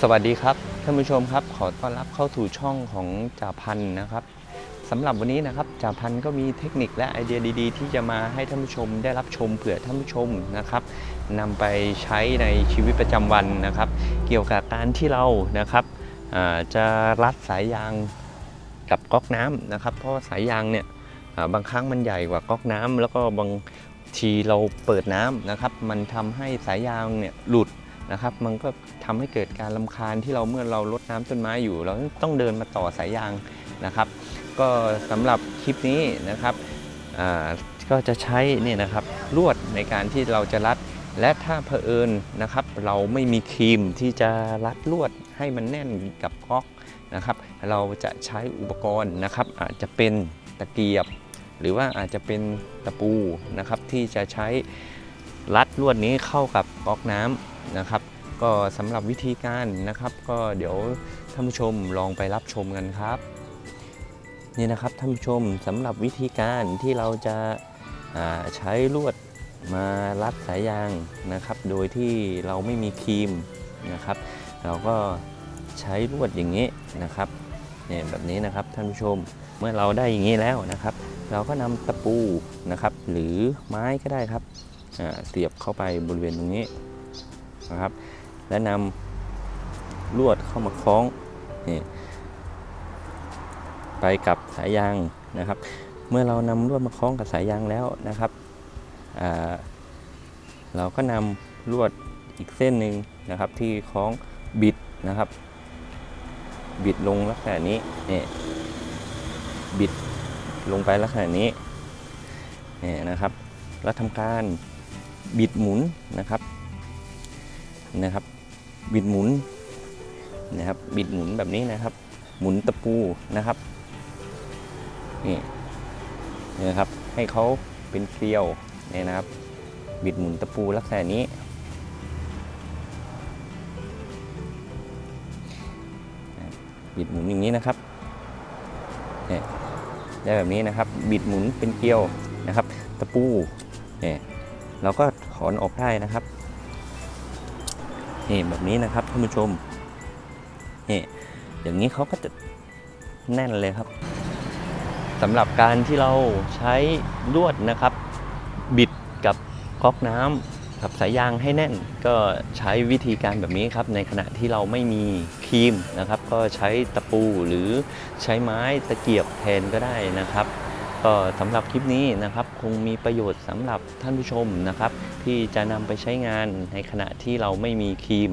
สวัสดีครับท่านผู้ชมครับ ขอต้อนรับเข้าสู่ช่องของจ่าพันธ์นะครับสำหรับวันนี้นะครับจ่าพันธ์ก็มีเทคนิคและไอเดียดี ๆ ที่จะมาให้ท่านผู้ชมได้รับชมเผื่อท่านผู้ชมนะครับนำไปใช้ในชีวิตประจำวันนะครับ เกี่ยวกับการที่เรานะครับจะรัดสายยางกับก๊อกน้ำนะครับ เพราะสายยางเนี่ยบางครั้งมันใหญ่กว่าก๊อกน้ำแล้วก็บางทีเราเปิดน้ำนะครับ มันทำให้สายยางเนี่ยหลุด นะครับ มันก็ทำให้เกิดการลำคาญที่เราเมื่อเราลดน้ำต้นไม้อยู่ เราต้องเดินมาต่อสายยางนะครับ ก็สำหรับคลิปนี้นะครับก็จะใช้เนี่ยนะครับลวดในการที่เราจะรัด และถ้าเผอิญนะครับ เราไม่มีครีมที่จะรัดลวดให้มันแน่นกับก๊อกนะครับ เราจะใช้อุปกรณ์นะครับ อาจจะเป็นตะเกียบ หรือว่าอาจจะเป็นตะปูนะครับที่จะใช้รัดลวดนี้เข้ากับก๊อกน้ำ นะครับ ก็สำหรับวิธีการนะครับ ก็เดี๋ยวท่านผู้ชมลองไปรับชมกันครับ นี่นะครับท่านผู้ชมสำหรับวิธีการที่เราจะาใช้ลวดมารัดสายยางนะครับ โดยที่เราไม่มีครีมนะครับ เราก็ใช้ลวดอย่างนี้นะครับเนี่ยแบบนี้นะครับท่านผู้ชมเมื่อเราได้อย่างนี้แล้วนะครับ เราก็นำตะปูนะครับ หรือไม้ก็ได้ครับเสียบเข้าไปบริเวณตรงนี้ นะครับ และนำลวดเข้ามาคล้องนี่ไปกับสายยางนะครับ เมื่อเรานำลวดมาคล้องกับสายยางแล้วนะครับเราก็นำลวดอีกเส้นหนึ่งนะครับ ที่คล้องบิดนะครับ บิดลงลักษณะนี้นี่บิดลงไปลักษณะนี้นี่นะครับ แล้วทำการบิดหมุนนะครับ นะครับ บิดหมุนนะครับ บิดหมุนแบบนี้นะครับ หมุนตะปูนะครับนี่นะครับ ให้เขาเป็นเกลียวนี่นะครับ บิดหมุนตะปูลักษณะนี้ บิดหมุนอย่างนี้นะครับเนี่ยได้แบบนี้นะครับ บิดหมุนเป็นเกลียวนะครับ ตะปูเนี่ยเราก็ถอนออกได้นะครับ นี่แบบนี้นะครับท่านผู้ชมนี่อย่างนี้เขาก็จะแน่นเลยครับสำหรับการที่เราใช้ลวดนะครับ บิดกับก๊อกน้ำกับสายยางให้แน่น ก็ใช้วิธีการแบบนี้ครับ ในขณะที่เราไม่มีครีมนะครับ ก็ใช้ตะปูหรือใช้ไม้ตะเกียบแทนก็ได้นะครับ ก็สำหรับคลิปนี้นะครับคงมีประโยชน์สำหรับท่านผู้ชมนะครับ ที่จะนำไปใช้งานในขณะที่เราไม่มีครีม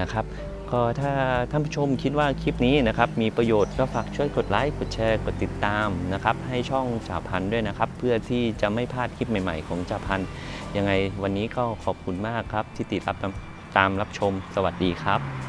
นะครับก็ถ้าท่านผู้ชมคิดว่าคลิปนี้นะครับมีประโยชน์ก็ฝากช่วยกดไลค์กดแชร์กดติดตามนะครับให้ช่องจ่าพันด้วยนะครับ เพื่อที่จะไม่พลาดคลิปใหม่ๆ ของจ่าพันยังไงวันนี้ก็ขอบคุณมากครับที่ติดรับตามรับชมสวัสดีครับ